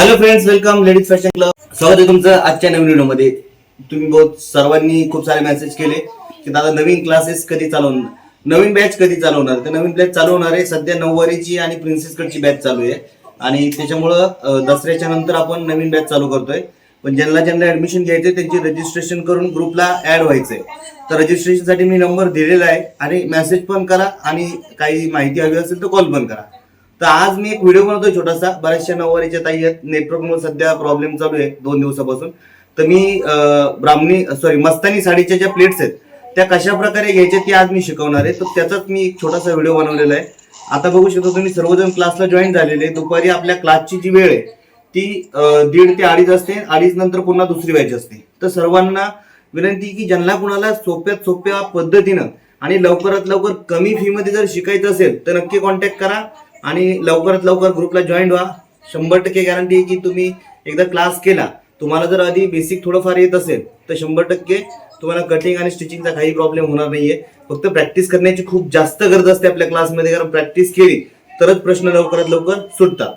Hello friends welcome ladies fashion club स्वागत आहे तुमचं आजच्या नवीन व्हिडिओमध्ये. तुम्ही बहुत सर्वांनी खूप सारे मेसेज केले की दादा नवीन क्लासेस कधी चालवणार नवीन बॅच कधी चालवणार तर नवीन बॅच चालवणार आहे. सध्या नऊवारीची आणि प्रिन्सेस कडची बॅच चालू आहे. आणि त्याच्यामुळं दसऱ्याच्या नंतर आपण नवीन बॅच चालू करतोय. पण ज्यांना ज्यांना ऍडमिशन घ्यायचंय त्यांची रजिस्ट्रेशन करून ग्रुपला ऍड व्हायचंय. तर रजिस्ट्रेशनसाठी मी नंबर दिलेला आहे. आणि मेसेज पण करा आणि काही माहिती हवी असेल तर कॉल पण करा. तर आज मी एक व्हिडिओ बनवतोय छोटासा. बऱ्याचशा नऊवारीच्या ताई आहेत. नेटवर्कमुळे सध्या प्रॉब्लेम चालू आहे दोन दिवसापासून. तर मी ब्राह्मणी सॉरी मस्तानी साडीच्या ज्या प्लेट्स आहेत त्या कशा प्रकारे घ्यायच्या ते आज मी शिकवणार आहे. तर त्याचाच मी एक छोटासा व्हिडिओ बनवलेला आहे. आता बघू शकतो तुम्ही सर्वजण क्लासला जॉईन झालेले दुपारी आपल्या क्लासची जी वेळ आहे ती दीड ते अडीच असते. अडीच नंतर पुन्हा दुसरी बॅच असते. तर सर्वांना विनंती की ज्यांना कुणाला सोप्यात सोप्या पद्धतीनं आणि लवकरात लवकर कमी फीमध्ये जर शिकायचं असेल तर नक्की कॉन्टॅक्ट करा. आणि लवकरात लवकर ग्रुपला जॉईन व्हा. शंभर टक्के गॅरंटी आहे की तुम्ही एकदा क्लास केला तुम्हाला जर आधी बेसिक थोडंफार येत असेल तर शंभर टक्के तुम्हाला कटिंग आणि स्टिचिंगचा काही प्रॉब्लेम होणार नाहीये. फक्त प्रॅक्टिस करण्याची खूप जास्त गरज असते आपल्या क्लासमध्ये कारण प्रॅक्टिस केली तरच प्रश्न लवकरात लवकर सुटतात.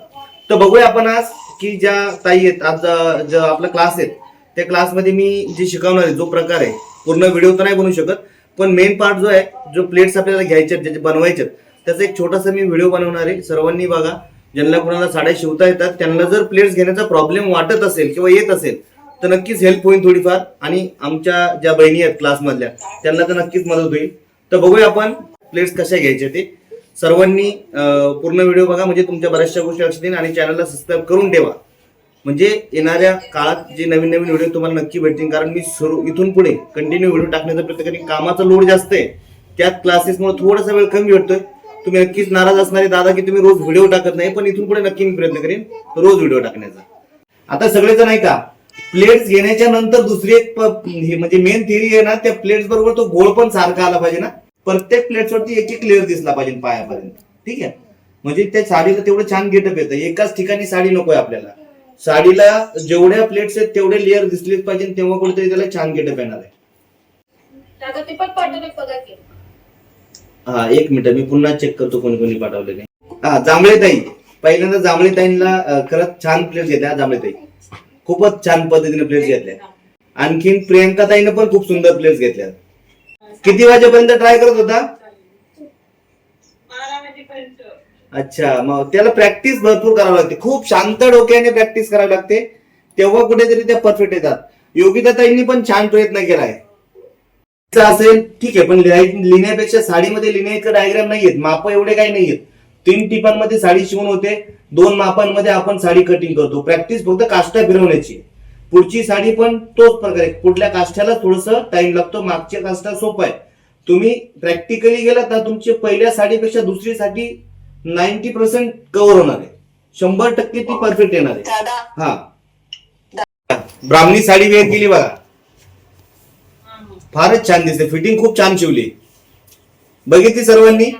तर बघूया आपण आज की ज्या ताई आहेत आज ज्या आपला क्लास आहेत त्या क्लासमध्ये मी जे शिकवणार आहे जो प्रकार आहे पूर्ण व्हिडिओ तर नाही बनवू शकत पण मेन पार्ट जो आहे जो प्लेट्स आपल्याला घ्यायचे ज्याचे बनवायच्यात त्याचा एक छोटासा मी व्हिडिओ बनवणार आहे. सर्वांनी बघा. ज्यांना कोणाला साड्या शिवता येतात त्यांना जर प्लेट्स घेण्याचा प्रॉब्लेम वाटत असेल किंवा येत असेल तर नक्कीच हेल्प होईल थोडीफार. आणि आमच्या ज्या बहिणी आहेत क्लासमधल्या त्यांना तर नक्कीच मदत होईल. तर बघूया आपण प्लेट्स कशा घ्यायच्या ते. सर्वांनी पूर्ण व्हिडिओ बघा. म्हणजे तुमच्या बऱ्याचशा गोष्टी लक्षात येईल आणि चॅनलला सबस्क्राईब करून ठेवा. म्हणजे येणाऱ्या काळात जे नवीन नवीन व्हिडिओ तुम्हाला नक्की भेटतील. कारण मी सुरू इथून पुढे कंटिन्यू व्हिडिओ टाकण्याचा प्रयत्न करेन कामाचा लोड जास्त आहे. त्यात क्लासेसमुळे थोडासा वेळ कमी भेटतोय. तुम्ही नक्कीच नाराज असणारे दादा की तुम्ही रोज व्हिडिओ टाकत नाही पण इथून पुढे नक्की मी प्रयत्न करेन रोज व्हिडिओ टाकण्याचा. आता सगळेजण नाही का प्लेट्स घेण्याच्या नंतर दुसरी एक म्हणजे मेन थिअरी आहे ना त्या प्लेट्स बरोबर तो गोळ पण सारखा आला पाहिजे ना. प्रत्येक प्लेट्स वरती एक एक लेअर दिसला पाहिजे पायापर्यंत. ठीक आहे? म्हणजे त्या साडीला तेवढं छान गेटअप येतं. एकाच ठिकाणी साडी नकोय आपल्याला. साडीला जेवढ्या प्लेट्स आहेत तेवढे लेअर दिसलेच पाहिजे तेव्हा कुठेतरी त्याला छान गेटअप येणार आहे दादा ते पण पाठवले बघा की हा एक मिनिट मी पुन्हा चेक करतो कोणी कोणी पाठवलेले हा जांभळे ताई पहिल्यांदा जांभळे ताईंना खरंच छान प्लेट्स घेतल्या जांभळे ताई खूपच छान पद्धतीने प्लेट्स घेतल्या. आणखीन प्रियंका ताईने पण खूप सुंदर प्लेट्स घेतल्या. किती वाजेपर्यंत ट्राय करत होता? अच्छा मग त्याला प्रॅक्टिस भरपूर करावी लागते. खूप शांत डोक्याने प्रॅक्टिस करावी लागते. तेव्हा कुठेतरी त्या परफेक्ट येतात. योगिता ताईंनी पण छान प्रयत्न केलाय. असेल ठीक आहे पण लिहिण्यापेक्षा साडीमध्ये लिहिण्याचं डायग्राम नाहीयेत माप एवढे काही नाहीयेत. तीन टिपांमध्ये साडी शिवून होते दोन मापांमध्ये आपण साडी कटिंग करतो. प्रॅक्टिस फक्त काष्टा फिरवण्याची. पुढची साडी पण तोच प्रकार कुठल्या काष्टाला थोडस टाइम लागतो मागच्या काष्टा सोपं आहे. तुम्ही प्रॅक्टिकली गेलात ना तुमची पहिल्या साडीपेक्षा दुसरी साडी नाईन्टी पर्सेंट कव्हर होणार आहे. शंभर टक्के ती परफेक्ट येणार आहे. हा. ब्राह्मणी साडी वेअर केली बघा. फारच छान दिसते. फिटिंग खूप छान शिवली. बघितली सर्वांनी?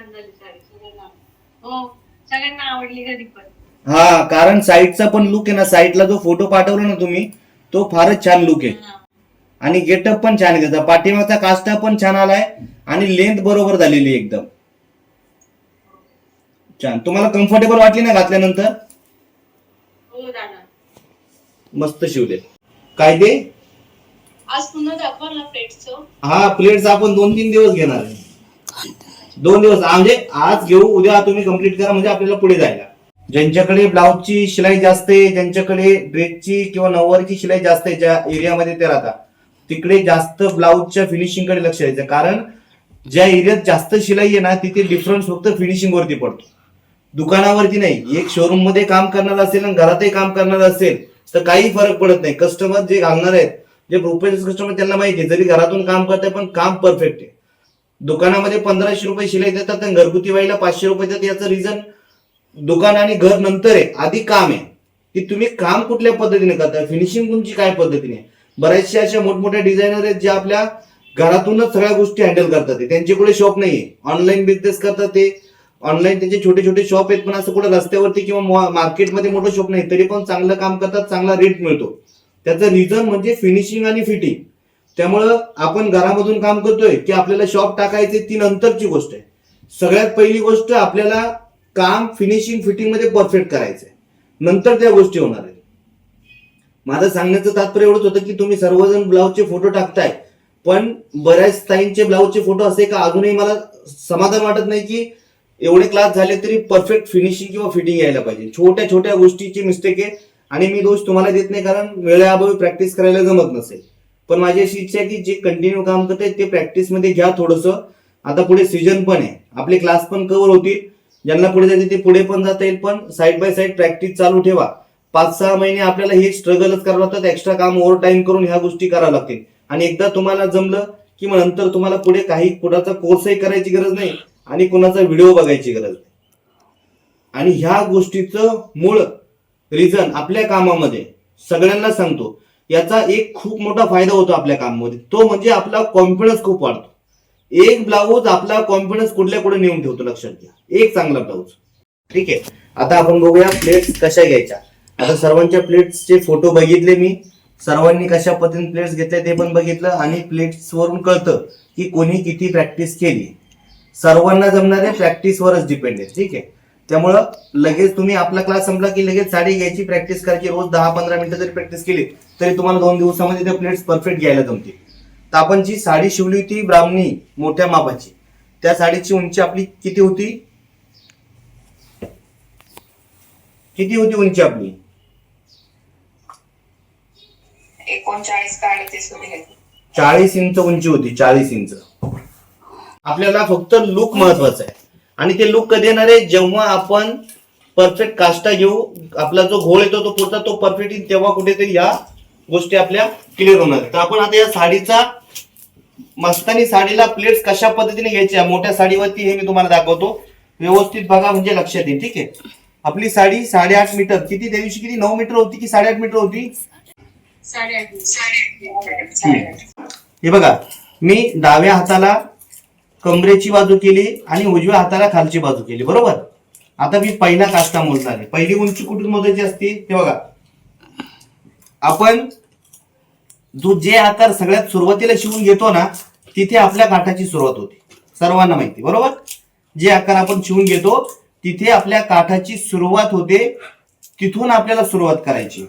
हो सगळ्यांना आवडली घरी पण. हा कारण साईडचा पण लुक आहे ना साईडला जो फोटो पाठवला ना तुम्ही तो फारच छान लुक आहे. आणि गेटअप पण छान आहे त्याचा पाठीमागचा कास्टा पण छान आलाय आणि लेंथ बरोबर झालेली एकदम. छान. तुम्हाला कम्फर्टेबल वाटली ना घातल्यानंतर? हो मस्त शिवले. काय ते? आज पुन्हा दाखवा ना प्लेटचं हा प्लेट्स आपण दोन तीन दिवस घेणार आहे. दोन दिवस. आ, म्हणजे आज घेऊ उद्या तुम्ही कंप्लीट करा म्हणजे आपल्याला पुढे जायला. ज्यांच्याकडे ब्लाऊजची शिलाई जास्त आहे ज्यांच्याकडे ड्रेसची किंवा नऊवारीची शिलाई जास्त आहे ज्या एरियामध्ये ते राहतात तिकडे जास्त ब्लाऊजच्या फिनिशिंगकडे लक्ष द्यायचं. कारण ज्या एरियात जास्त शिलाई आहे ना तिथे डिफरन्स फक्त फिनिशिंग वरती पडतो. दुकानावरती नाही. एक शोरूममध्ये काम करणार असेल आणि घरातही काम करणार असेल तर काही फरक पडत नाही. कस्टमर जे घालणार आहेत जे प्रोफेशनल कस्टमर त्यांना माहिती आहे जरी घरातून काम करताय पण काम परफेक्ट आहे. दुकानामध्ये पंधराशे रुपये शिलाई देतात आणि घरगुती बाईला पाचशे रुपये देतात याचं रिझन दुकान आणि घर नंतर आहे आधी काम आहे. की तुम्ही काम कुठल्या पद्धतीने करता? फिनिशिंग तुमची काय पद्धतीने? बऱ्याचशा अशा मोठमोठ्या डिझायनर आहेत जे आपल्या घरातूनच सगळ्या गोष्टी हँडल करतात त्यांच्याकडे शॉप नाही शॉप नाहीये. ऑनलाईन बिझनेस करतात ते. ऑनलाईन त्यांचे छोटे छोटे शॉप आहेत पण असं कुठे रस्त्यावरती किंवा मार्केटमध्ये मोठं शॉप नाही तरी पण चांगलं काम करतात चांगला रेट मिळतो. त्याचं रिझन म्हणजे फिनिशिंग आणि फिटिंग त्यामुळं आपण घरामधून काम करतोय की आपल्याला शॉप टाकायचे ती नंतरची गोष्ट आहे. सगळ्यात पहिली गोष्ट आपल्याला काम फिनिशिंग फिटिंगमध्ये परफेक्ट करायचंय. नंतर त्या गोष्टी होणार आहेत. माझं सांगण्याचं तात्पर्य एवढंच होतं की तुम्ही सर्वजण ब्लाऊजचे फोटो टाकताय पण बऱ्याच ताईंचे ब्लाऊजचे फोटो असे का अजूनही मला समाधान वाटत नाही की एवढे क्लास झाले तरी परफेक्ट फिनिशिंग किंवा फिटिंग यायला पाहिजे. छोट्या छोट्या गोष्टीची मिस्टेक आहे. आणि मी दोष तुम्हाला देत नाही कारण वेळेअभावी प्रॅक्टिस करायला जमत नसेल. पण माझी अशी इच्छा आहे की जे कंटिन्यू काम करते ते प्रॅक्टिसमध्ये घ्या थोडस. आता पुढे सीजन पण आहे. आपले क्लास पण कव्हर होतील. ज्यांना पुढे जायचे ते पुढे पण जाता येईल पण साईड बाय साईड प्रॅक्टिस चालू ठेवा. पाच सहा महिने आपल्याला हे स्ट्रगलच करावं लागतात. एक्स्ट्रा काम ओव्हर टाइम करून ह्या गोष्टी कराव्या लागतील. आणि एकदा तुम्हाला जमलं की मग नंतर तुम्हाला पुढे काही कुणाचा कोर्सही करायची गरज नाही आणि कुणाचा व्हिडिओ बघायची गरज नाही. आणि ह्या गोष्टीचं मूळ रिझन आपल्या कामामध्ये सगळ्यांना सांगतो. याचा एक खूप मोठा फायदा होतो आपल्या कामामध्ये. तो म्हणजे आपला कॉन्फिडन्स खूप वाढतो. एक ब्लाऊज आपला कॉन्फिडन्स कुठल्या कुठे नेऊन ठेवतो लक्षात घ्या. एक चांगला ब्लाऊज ठीक आहे? आता आपण बघूया प्लेट्स कशा घ्यायच्या. आता सर्वांच्या प्लेट्सचे फोटो बघितले मी. सर्वांनी कशा पद्धतीने प्लेट्स घेतले ते पण बघितलं आणि प्लेट्स वरून कळतं की कोणी किती प्रॅक्टिस केली. सर्वांना जमणाऱ्या प्रॅक्टिसवरच डिपेंड आहे. ठीक आहे? त्यामुळं लगेच तुम्ही आपला क्लास संपला की लगेच साडी घ्यायची प्रॅक्टिस करायची. रोज दहा पंधरा मिनिटं जरी प्रॅक्टिस केली तरी तुम्हाला दोन दिवसामध्ये त्या प्लेट्स परफेक्ट घ्यायला जमतील. तर आपण जी साडी शिवली होती ब्राह्मणी मोठ्या मापाची त्या साडीची उंची आपली किती होती? किती होती उंची आपली? चाळीस इंच उंची होती चाळीस इंच. आपल्याला फक्त लुक महत्त्वाचा आहे. आणि ते लुक कधी येणार आहे? जेव्हा आपण परफेक्ट काष्टा घेऊ आपला जो घोळ येतो तो पुढचा तो परफेक्ट येईल तेव्हा कुठेतरी या गोष्टी आपल्या क्लिअर होणार. तर आपण आता या साडीचा मस्तानी साडीला प्लेट्स कशा पद्धतीने घ्यायच्या? मोठ्या साडीवरती हे मी तुम्हाला दाखवतो. व्यवस्थित बघा म्हणजे लक्षात येईल ठीक आहे? आपली साडी साडेआठ मीटर किती? त्या दिवशी किती? नऊ मीटर होती की साडेआठ मीटर होती? हे बघा मी डाव्या हाताला कमरेची बाजू केली आणि उजव्या हाताला खालची बाजू केली बरोबर? आता मी पहिला काष्टा मोजणार आहे. पहिली उंची कुठून मोजायची असते? ते बघा. आपण जो जे आकार सगळ्यात सुरुवातीला शिवून घेतो ना तिथे आपल्या काठाची सुरुवात होते. सर्वांना माहिती बरोबर? जे आकार आपण शिवून घेतो तिथे आपल्या काठाची सुरुवात होते तिथून आपल्याला सुरुवात करायची.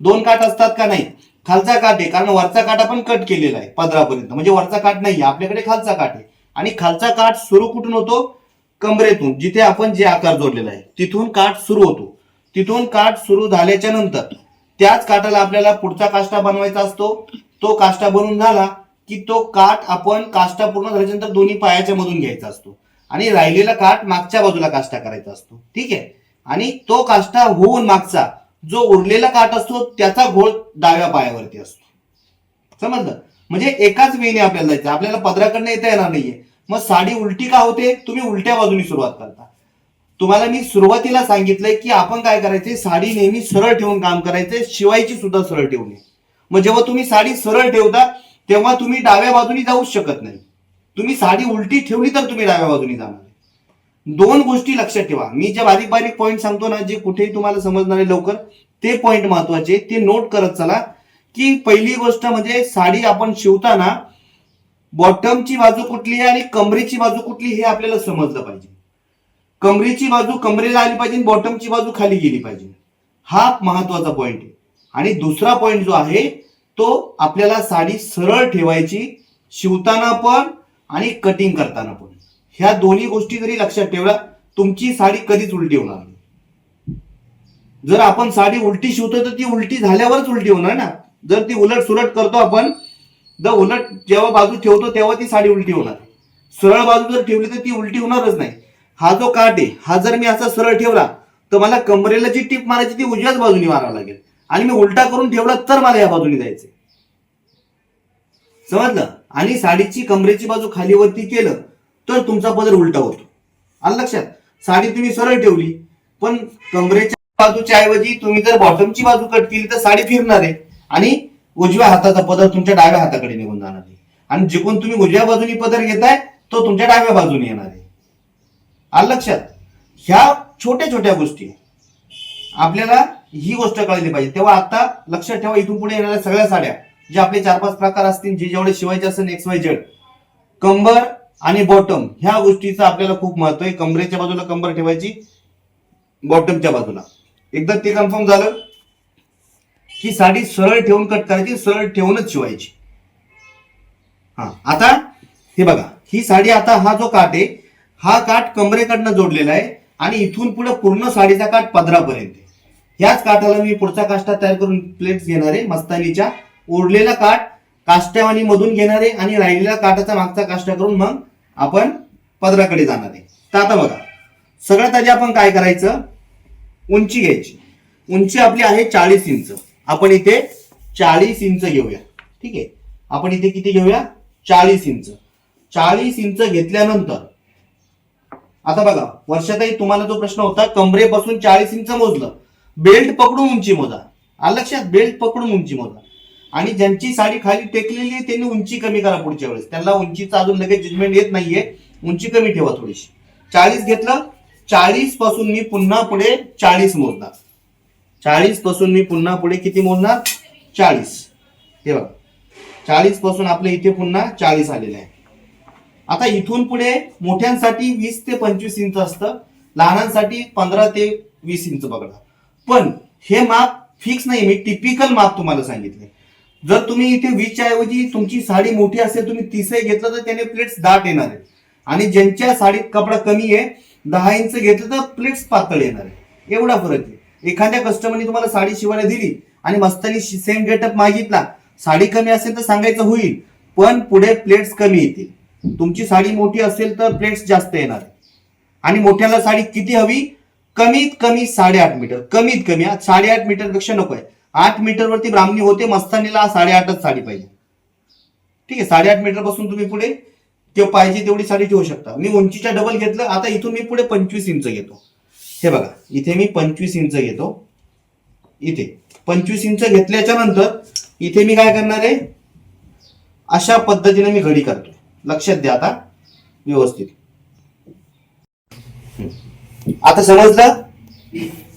दोन काठ असतात का नाही? खालचा काठ आहे कारण वरचा काठ आपण कट केलेला आहे पदरापर्यंत. म्हणजे वरचा काठ नाही आपल्याकडे खालचा काठ आहे. आणि खालचा काठ सुरू कुठून होतो? कमरेतून जिथे आपण जे आकार जोडलेला आहे तिथून काठ सुरू होतो. तिथून काठ सुरू झाल्याच्यानंतर त्याच काठाला आपल्याला पुढचा काष्टा बनवायचा असतो. तो काष्टा बनवून झाला की तो काठ आपण काष्टा पूर्ण झाल्याच्यानंतर दोन्ही पायाच्या मधून घ्यायचा असतो. आणि राहिलेला काठ मागच्या बाजूला काष्टा करायचा असतो. ठीक आहे? आणि तो काष्टा होऊन मागचा जो उरलेला काठ असतो त्याचा घोळ डाव्या पायावरती असतो. समजलं? म्हणजे एकाच वेळेने आपल्याला जायचं आपल्याला पदराकडनं येता येणार नाहीये. मग साडी उलटी का होते? तुम्ही उलट्या बाजूनी सुरुवात करता. तुम्हाला मी सुरुवातीला सांगितलंय की आपण काय करायचे साडी नेहमी सरळ ठेवून काम करायचे शिवायची सुद्धा सरळ ठेवू मग जेव्हा तुम्ही साडी सरळ ठेवता तेव्हा तुम्ही डाव्या बाजूनी जाऊच शकत नाही. तुम्ही साडी उलटी ठेवली तर तुम्ही डाव्या बाजूनी जाणार दोन गोष्टी लक्षात ठेवा. मी जे बारीक बारीक पॉईंट सांगतो ना जे कुठेही तुम्हाला समजणार आहे लवकर ते पॉईंट महत्त्वाचे ते नोट करत चला. की पहिली गोष्ट म्हणजे साडी आपण शिवताना बॉटमची बाजू कुठली आहे आणि कमरेची बाजू कुठली हे आपल्याला समजलं पाहिजे. कमरेची बाजू कमरेला आली पाहिजे बॉटमची बाजू खाली गेली पाहिजे. हा महत्त्वाचा पॉइंट आहे. आणि दुसरा पॉइंट जो आहे तो आपल्याला साडी सरळ ठेवायची शिवताना पण आणि कटिंग करताना पण. ह्या दोन्ही गोष्टी जरी लक्षात ठेवल्या तुमची साडी कधीच उलटी होणार नाही. जर आपण साडी उलटी शिवतो तर ती उलटी झाल्यावरच उलटी होणार ना. जर ती उलट सुलट करतो आपण जर उलट जेव्हा बाजू ठेवतो तेव्हा ती साडी उलटी होणार. सरळ बाजू जर ठेवली तर ती उलटी होणारच नाही. हा जो काठ आहे हा जर मी असा सरळ ठेवला तर मला कमरेला जी टीप मारायची ती उजव्याच बाजूने मारावं लागेल. आणि मी उलटा करून ठेवला तर मला या बाजूने जायचं समजलं? आणि साडीची कमरेची बाजू खालीवरती केलं तर तुमचा पदर उलटा होतो. आलं लक्षात? साडी तुम्ही सरळ ठेवली पण कमरेच्या बाजूच्या ऐवजी तुम्ही जर बॉटमची बाजू कट केली तर साडी फिरणार आहे. आणि उजव्या हाताचा पदर तुमच्या डाव्या हाताकडे निघून जाणार आहे. आणि जिकून तुम्ही उजव्या बाजूनी पदर घेताय तो तुमच्या डाव्या बाजूने येणार आहे. आलं लक्षात? ह्या छोट्या छोट्या गोष्टी आपल्याला ही गोष्ट कळली पाहिजे. तेव्हा आता लक्षात ठेवा इथून पुढे येणाऱ्या सगळ्या साड्या जे आपले चार पाच प्रकार असतील जे जेवढे शिवायचे असेल एक्स वाय जेड कंबर आणि बॉटम ह्या गोष्टीचं आपल्याला खूप महत्त्व आहे. कमरेच्या बाजूला कंबर ठेवायची बॉटमच्या बाजूला. एकदा ते कन्फर्म झालं? ही साडी सरळ ठेवून कट करायची सरळ ठेवूनच शिवायची. हा आता हे बघा ही साडी आता हा जो काठ आहे हा काठ कमरेकडनं जोडलेला आहे आणि इथून पुढे पूर्ण साडीचा काठ पदरापर्यंत ह्याच काठाला मी पुढचा काष्टा तयार करून प्लेट्स घेणार आहे मस्तानीच्या. उरलेला काठ काष्ट्यावानी मधून घेणार आहे आणि राहिलेला काठाचा मागचा काष्टा करून मग आपण पदराकडे जाणार आहे. तर आता बघा सगळ्यात आधी आपण काय करायचं? उंची घ्यायची. उंची आपली आहे चाळीस इंच. आपण इथे चाळीस इंच घेऊया. ठीक आहे? आपण इथे किती घेऊया? चाळीस इंच. चाळीस इंच घेतल्यानंतर आता बघा वर्षातही तुम्हाला जो प्रश्न होता कमरेपासून चाळीस इंच मोजलं. बेल्ट पकडून उंची मोजा. लक्षात? बेल्ट पकडून उंची मोजा. आणि ज्यांची साडी खाली टेकलेली आहे त्यांनी उंची कमी करा पुढच्या वेळेस. त्यांना उंचीचा अजून लगेच जजमेंट येत नाहीये. उंची कमी ठेवा थोडीशी. चाळीस घेतलं चाळीसपासून मी पुन्हा पुढे चाळीस मोजणार. चाळीसपासून मी पुन्हा पुढे किती मोजणार? चाळीस. हे बघा. चाळीसपासून आपले इथे पुन्हा चाळीस आलेले आहे. आता इथून पुढे मोठ्यांसाठी वीस ते पंचवीस इंच असतं. लहानांसाठी पंधरा ते वीस इंच पकडा पण हे माप फिक्स नाही. मी टिपिकल माप तुम्हाला सांगितले जर तुम्ही इथे वीसच्या ऐवजी तुमची साडी मोठी असेल तुम्ही तीसही घेतलं तर त्याने प्लेट्स दाट येणार आहे आणि ज्यांच्या साडीत कपडा कमी आहे दहा इंच घेतलं तर प्लेट्स पातळ येणार आहे एवढा फरक आहे. एखाद्या कस्टमरने तुम्हाला साडी शिवायला दिली आणि मस्तानी सेम गेटअप मागितला साडी कमी असेल तर सांगायचं होईल पण पुढे प्लेट्स कमी येतील. तुमची साडी मोठी असेल तर प्लेट्स जास्त येणार. आणि मोठ्याला साडी किती हवी? कमीत कमी साडेआठ मीटर कमीत कमी साडेआठ मीटरपेक्षा नको आहे. आठ मीटर वरती ब्राह्मणी होते मस्तानीला साडेआठच साडी पाहिजे. ठीक आहे साडेआठ मीटरपासून तुम्ही पुढे ते पाहिजे तेवढी साडी ठेवू शकता. मी उंचीच्या डबल घेतलं आता इथून मी पुढे पंचवीस इंच घेतो. हे बघा इथे मी पंचवीस इंच घेतो. इथे पंचवीस इंच घेतल्याच्या नंतर इथे मी काय करणार आहे? अशा पद्धतीने मी घडी करतो लक्षात द्या आता व्यवस्थित. आता समजलं?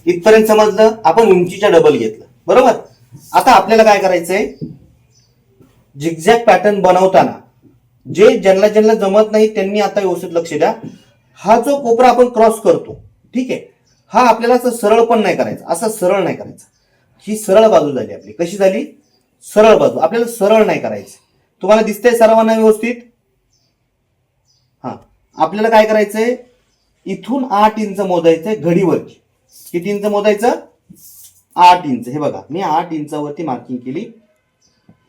इथपर्यंत समजलं? आपण उंचीच्या डबल घेतलं. बरोबर? आता आपल्याला काय करायचंय? झिगझॅग पॅटर्न बनवताना जे ज्यांना ज्यांना जमत नाही त्यांनी आता व्यवस्थित लक्ष द्या. हा जो कोपरा आपण क्रॉस करतो ठीक आहे? हा आपल्याला असं सरळ पण नाही करायचा. असं सरळ नाही करायचा. ही सरळ बाजू झाली आपली. कशी झाली? सरळ बाजू. आपल्याला सरळ नाही करायचं. तुम्हाला दिसतंय सर्वांना व्यवस्थित? हा. आपल्याला काय करायचंय? इथून आठ इंच मोजायचंय घडीवरची. किती इंच मोजायचं? आठ इंच. हे बघा. मी आठ इंचावरती मार्किंग केली.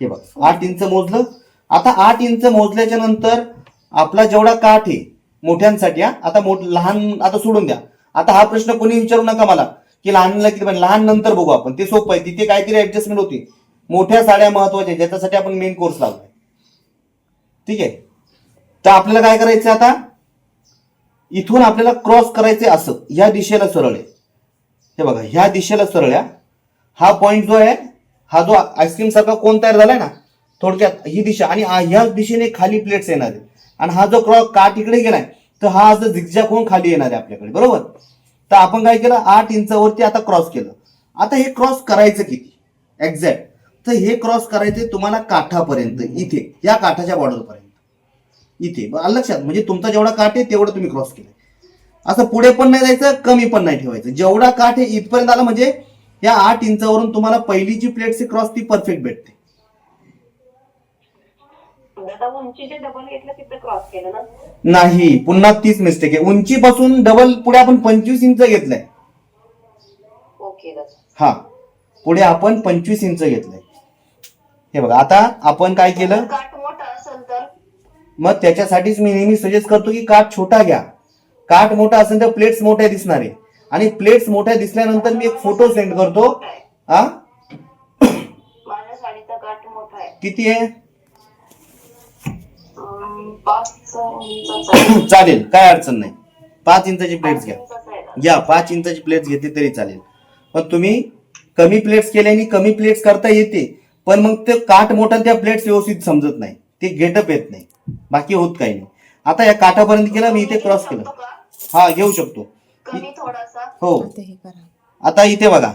हे बघा. आठ इंच मोजलं. आता आठ इंच मोजल्याच्या नंतर आपला जेवढा काठ आहे मोठ्यांसाठी हा. आता मोठ लहान आता सोडून द्या. आता हा प्रश्न कोणी विचारू नका मला. की लहानला किती पाहिजे? लहान नंतर बघू आपण. ते सोपं आहे. तिथे काहीतरी ऍडजस्टमेंट होती. मोठ्या साड्या महत्त्वाच्या ज्याच्यासाठी आपण मेन कोर्स लावलाय. ठीक आहे? तर आपल्याला काय करायचं आता? इथून आपल्याला क्रॉस करायचे असं. ह्या दिशेला सरळ आहे. हे बघा ह्या दिशेला सरळ आहे. हा पॉइंट जो आहे हा जो आईस्क्रीम सारखा कोण तयार झालाय ना थोडक्यात ही दिशा. आणि ह्या दिशेने खाली प्लेट्स येणार आहे आणि हा जो क्रॉस का इकडे गेलाय? तर हा असं झिगझॅग होऊन खाली येणार आहे आपल्याकडे? बरोबर? तर आपण काय केलं? आठ इंचावरती आता क्रॉस केलं. आता हे क्रॉस करायचं किती? एक्झॅक्ट तर हे क्रॉस करायचे तुम्हाला काठापर्यंत इथे. या काठाच्या बॉर्डरपर्यंत इथे. लक्षात. म्हणजे तुमचा जेवढा काठ आहे तेवढं तुम्ही क्रॉस केलं असं पुढे पण नाही जायचं कमी पण नाही ठेवायचं. जेवढा काठ आहे इथपर्यंत आला म्हणजे या आठ इंचावरून तुम्हाला पहिली जी प्लेटची क्रॉस ती परफेक्ट भेटते. आता उंचीचे डबल घेतलं तिथे क्रॉस केलं ना? नाही पुन्हा तीच मिस्टेक आहे. उंचीपासून डबल पुढे आपण पंचवीस इंच घेतलंय. ओके दादा हा. पुढे आपण पंचवीस इंच घेतलंय. हे बघा आता आपण काय केलं? काठ मोठा असेल तर? मग त्याच्यासाठीच मी नेहमी सजेस्ट करतो की काठ छोटा घ्या. काठ मोठा असेल तर प्लेट्स मोठ्या दिसणार आहे. आणि प्लेट्स मोठ्या दिसल्यानंतर मी एक फोटो सेंड करतो. हा? माझ्या साडीचा काठ मोठा आहे. किती आहे. चालेल काय अडचण नाही. पाच इंचाची प्लेट्स घ्या. घ्या पाच इंचाची प्लेट्स घेतली तरी चालेल. पण तुम्ही कमी प्लेट्स केल्याने कमी प्लेट्स करता येते पण मग ते काठ मोठा त्या प्लेट्स व्यवस्थित समजत नाही. ते गेटअप येत नाही. बाकी होत काही नाही. आता या काठापर्यंत केलं मी इथे क्रॉस केलं? हा घेऊ शकतो. कमी थोडासा. हो. आता हे करा. आता इथे बघा.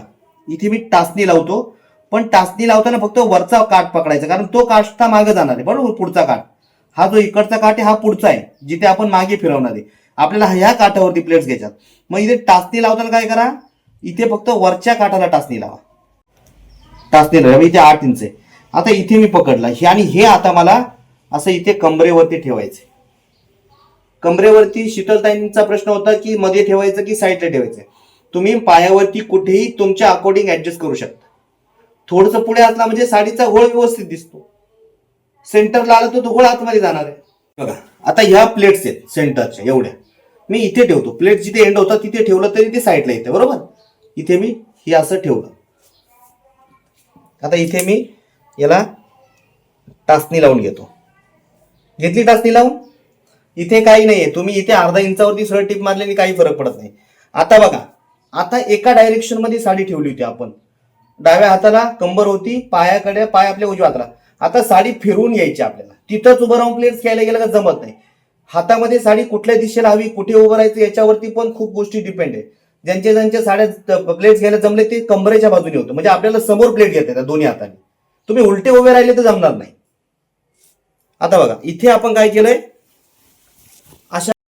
इथे मी टाचणी लावतो. पण टाचणी लावताना फक्त वरचा काठ पकडायचा कारण तो काष्टा मागे जाणार आहे. बरोबर? पुढचा काठ. हा जो इकडचा काठ आहे हा पुढचा आहे जिथे आपण मागे फिरवणार आहे. आपल्याला ह्या काठावरती प्लेट्स घ्यायच्यात. मग इथे टाचणी लावताना काय करा? इथे फक्त वरच्या काठाला टाचणी लावा. टाचणीला इथे आठ इंच आहे. आता इथे मी पकडला. हे आणि हे आता मला असं इथे कमरेवरती ठेवायचे कमरेवरती शीतलताईंचा प्रश्न होता की मध्ये ठेवायचं की साईडला ठेवायचं तुम्ही पायावरती कुठेही तुमच्या अकॉर्डिंग ऍडजस्ट करू शकता. थोडस पुढे असला म्हणजे साडीचा घोळ व्यवस्थित दिसतो. सेंटरला आला तर तो घोळ आतमध्ये जाणार आहे. बघा आता ह्या प्लेट्स आहेत सेंटरच्या एवढ्या. मी इथे ठेवतो. प्लेट जिथे एंड होता तिथे ठेवलं तरी ते साईडला येते बरोबर? इथे मी हे असं ठेवलं. आता इथे मी याला टाचणी लावून घेतो. घेतली टाचणी लावून? इथे काही नाहीये. तुम्ही इथे अर्धा इंचावरती सरळ टीप मारल्याने काही फरक पडत नाही. आता बघा आता एका डायरेक्शनमध्ये साडी ठेवली होती आपण. डाव्या हाताला कंबर होती पायाकडे पाय आपल्या उजव्या हाताला. आता साडी फिरवून यायची आपल्याला. तिथंच उभं राहून प्लेयर्स घ्यायला गेलं का जमत नाही. हातामध्ये साडी कुठल्या दिशेला हवी कुठे उभं राहायचं याच्यावरती पण खूप गोष्टी डिपेंड आहे. ज्यांच्या ज्यांच्या साड्या प्लेट्स घ्यायला जमले ते कमरेच्या बाजूने होतं. म्हणजे आपल्याला समोर प्लेट घेता येतात दोन्ही हाताने. तुम्ही उलटे उभे राहिले तर जमणार नाही. आता बघा इथे आपण काय केलंय?